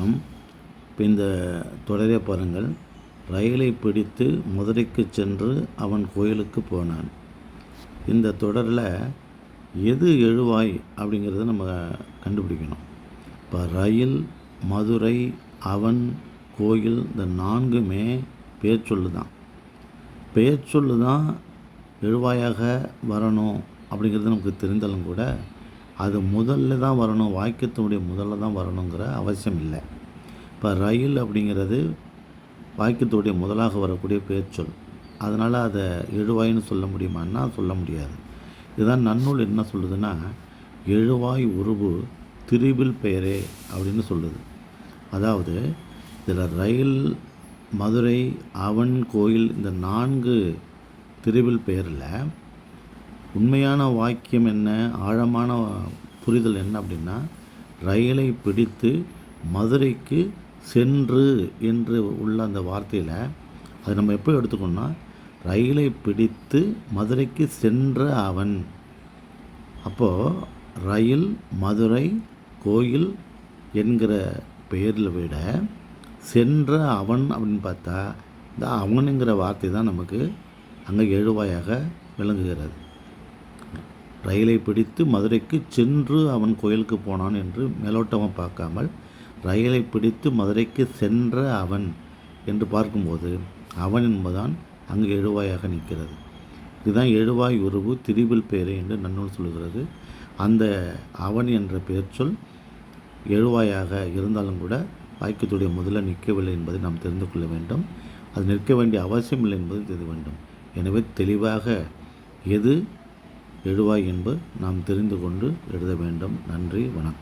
வணக்கம். இப்போ இந்த தொடரை பாருங்கள். ரயிலை பிடித்து மதுரைக்கு சென்று அவன் கோயிலுக்கு போனான். இந்த தொடரில் எது எழுவாய் அப்படிங்கிறத நம்ம கண்டுபிடிக்கணும். இப்போ ரயில் மதுரை அவன் கோயில் இந்த நான்குமே பேச்சொல்லு தான் பேச்சொல்லு தான் எழுவாயாக வரணும் அப்படிங்கிறது நமக்கு தெரிந்தாலும் கூட அது முதல்ல தான் வரணும் வாக்கியத்தினுடைய முதல்ல தான் வரணுங்கிற அவசியம் இல்லை. இப்போ ரயில் அப்படிங்கிறது வாக்கியத்துடைய முதலாக வரக்கூடிய பேச்சொல். அதனால் அதை எழுவாயின்னு சொல்ல முடியுமான்னா சொல்ல முடியாது. இதுதான் நன்னூல் என்ன சொல்லுதுன்னா எழுவாய் உருவு திரிபில் பெயரே அப்படின்னு சொல்லுது. அதாவது இதில் ரயில் மதுரை அவன் கோயில் இந்த நான்கு திருவில் பெயரில் உண்மையான வாக்கியம் என்ன? ஆழமான புரிதல் என்ன அப்படின்னா ரயிலை பிடித்து மதுரைக்கு சென்று என்று உள்ள அந்த வார்த்தையில் அதை நம்ம எப்போ எடுத்துக்கணும்னா ரயிலை பிடித்து மதுரைக்கு சென்ற அவன். அப்போது ரயில் மதுரை கோயில் என்கிற பெயரில் விட சென்ற அவன் அப்படின்னு பார்த்தா இந்த அவனுங்கிற வார்த்தை தான் நமக்கு அங்கே எழுவாயாக விளங்குகிறது. ரயிலை பிடித்து மதுரைக்கு சென்று அவன் கோயிலுக்கு போனான் என்று மேலோட்டமாக பார்க்காமல் ரயிலை பிடித்து மதுரைக்கு சென்ற அவன் என்று பார்க்கும்போது அவன் என்பதுதான் அங்கு எழுவாயாக நிற்கிறது. இதுதான் எழுவாய் உருவு திரிபில் பெயரே என்று நன்னூல் சொல்கிறது. அந்த அவன் என்ற பெயர் சொல் எழுவாயாக இருந்தாலும் கூட வாக்கியத்துடைய முதல்ல நிற்கவில்லை என்பதை நாம் தெரிந்து கொள்ள வேண்டும். அது நிற்க வேண்டிய அவசியம் இல்லை என்பது தெரிய வேண்டும். எனவே தெளிவாக எது எழுவாய் என்பது நாம் தெரிந்து கொண்டு எழுத வேண்டும். நன்றி வணக்கம்.